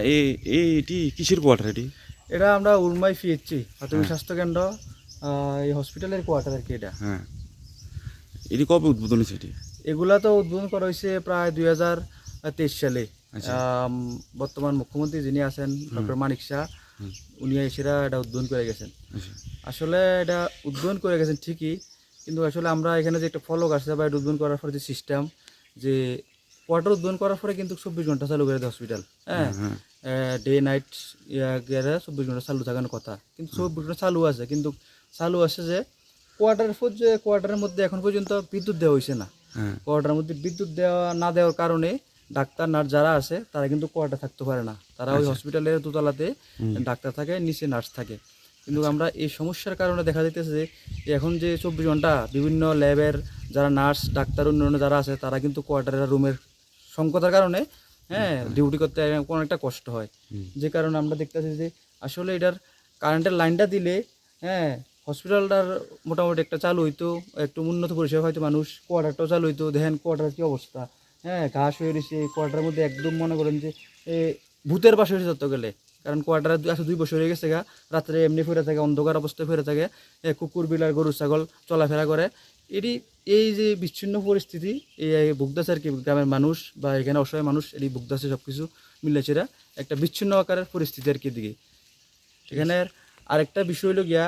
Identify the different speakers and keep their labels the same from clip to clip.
Speaker 1: এ- এটি কিসের কোয়ার্টার এটি?
Speaker 2: এটা আমরা উর্মাই পিএইচসি প্রাথমিক
Speaker 1: হ্যাঁ।
Speaker 2: স্বাস্থ্য কেন্দ্র আহ, এই হসপিটালের কোয়ার্টার আর কি এটা।
Speaker 1: হ্যাঁ। এটি কবে উদ্বোধন হয়েছে এটি?
Speaker 2: এগুলা তো উদ্বোধন করা হয়েছে প্রায় দুই হাজার তেইশ সালে।
Speaker 1: আচ্ছা।
Speaker 2: বর্তমান মুখ্যমন্ত্রী যিনি আছেন ডক্টর মানিক শাহ উনি এসেরা এটা উদ্বোধন করে গেছেন।
Speaker 1: আচ্ছা।
Speaker 2: আসলে এটা উদ্বোধন করে গেছেন ঠিকই কিন্তু আসলে আমরা এখানে যে একটা ফলক আসছে বা এটা উদ্বোধন করার পরে যে সিস্টেম যে কোয়ার্টার উদ্বোধন করার পরে কিন্তু চব্বিশ ঘণ্টা চালু করে দেয় হসপিটাল হ্যাঁ?
Speaker 1: হ্যাঁ
Speaker 2: ডে নাইট চব্বিশ ঘণ্টা চালু থাকার কথা। কিন্তু চব্বিশ ঘণ্টা চালু আছে কিন্তু চালু আছে যে যে কোয়ার্টারের মধ্যে এখন পর্যন্ত বিদ্যুৎ দেওয়া হয়েছে না।
Speaker 1: হ্যাঁ।
Speaker 2: কোয়ার্টারের মধ্যে বিদ্যুৎ দেওয়া না দেওয়ার কারণে ডাক্তার নার্স যারা আছে তারা কিন্তু কোয়ার্টার থাকতে পারে না। তারা ওই হসপিটালের দোতলাতে ডাক্তার থাকে নিচে নার্স থাকে। কিন্তু আমরা এই সমস্যার কারণে দেখা যাইতেছে যে এখন যে চব্বিশ ঘণ্টা বিভিন্ন ল্যাবের যারা নার্স ডাক্তার অন্যান্য যারা আছে তারা কিন্তু কোয়ার্টারের রুমের সংকটের কারণে হ্যাঁ ডিউটি করতে অনেকটা কষ্ট হয়। যে কারণে আমরা দেখতেছি যে আসলে এটার কারেন্টের লাইনটা দিলে হ্যাঁ হসপিটালটার মোটামুটি একটা চালু হইতো একটু উন্নত পরিষেবা হয়তো মানুষ কোয়ার্টারটাও চালু হইতো দেখেন কোয়ার্টার কি অবস্থা। হ্যাঁ ঘাস হয়ে রয়েছে কোয়ার্টারের মধ্যে একদম মনে করেন যে এ, ভূতের পাশে হয়েছে গেলে। কারণ কোয়ার্টারে দুই আচ্ছা দুই বছর হয়ে গেছে গা, রাত্রে এমনি ফিরে থাকে, অন্ধকার অবস্থায় ফিরে থাকে কুকুর বিলার গরু, ছাগল চলাফেরা করে। এটি এই যে বিচ্ছিন্ন পরিস্থিতি এই ভুগদাসে আর কি, গ্রামের মানুষ বা এখানে অসহায় মানুষ, এটি ভুগদাসে সব কিছু মিলেছেরা একটা বিচ্ছিন্ন আকারের পরিস্থিতি আর কি দিকে এখানে আরেকটা বিষয় হলো গিয়া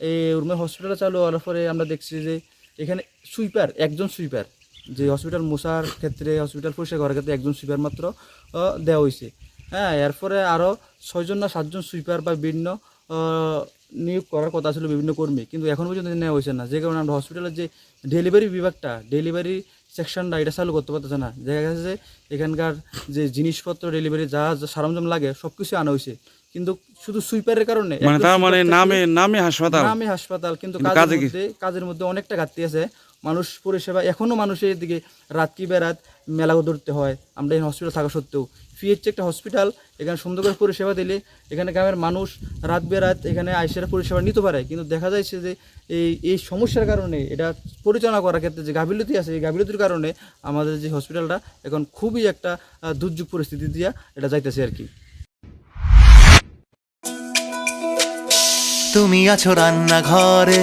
Speaker 2: এই উর্মের হসপিটাল চালু হওয়ার পরে আমরা দেখছি যে এখানে সুইপার একজন সুইপার যে হসপিটাল মোশার ক্ষেত্রে হসপিটাল পরিষ্কার করার ক্ষেত্রে একজন সুইপার মাত্র দেওয়া হয়েছে হ্যাঁ এরপরে আরও ছয়জন না সাতজন সুইপার বা বিভিন্ন নিয়োগ করার কথা ছিল বিভিন্ন কর্মী। কিন্তু এখন পর্যন্ত নেওয়া হয়েছে না। যে কারণে আমরা হসপিটালের যে ডেলিভারি বিভাগটা ডেলিভারি সেকশনটা এটা চালু করতে পারতেছে না। দেখা গেছে যে এখানকার যে জিনিসপত্র ডেলিভারি যা সরঞ্জাম লাগে সব কিছু আনা হয়েছে। কিন্তু শুধু সুইপারের কারণে
Speaker 1: মানে তার মানে নামে নামে হাসপাতাল?
Speaker 2: নামে হাসপাতাল কিন্তু
Speaker 1: কিন্তু
Speaker 2: কাজের মধ্যে কাজের মধ্যে অনেকটা ঘাটতি আছে। মানুষ পরিষেবা এখনও মানুষের দিকে রাত কি বেরাত মেলা ধরতে হয়। আমরা এই হসপিটাল থাকা সত্ত্বেও। ফিএইচ একটা হসপিটাল এখানে সুন্দর করে পরিষেবা দিলে এখানে গ্রামের মানুষ রাত বেরাত এখানে আইসেরা পরিষেবা নিতে পারে। কিন্তু দেখা যাচ্ছে যে এই এই সমস্যার কারণে, এটা পরিচালনা করার ক্ষেত্রে যে গাফিলতি আছে, এই গাফিলতির কারণে আমাদের যে হসপিটালটা এখন খুবই একটা দুর্যোগ পরিস্থিতি দিয়া এটা যাইতেছে আর কি।
Speaker 3: তুমি আছো রান্নাঘরে।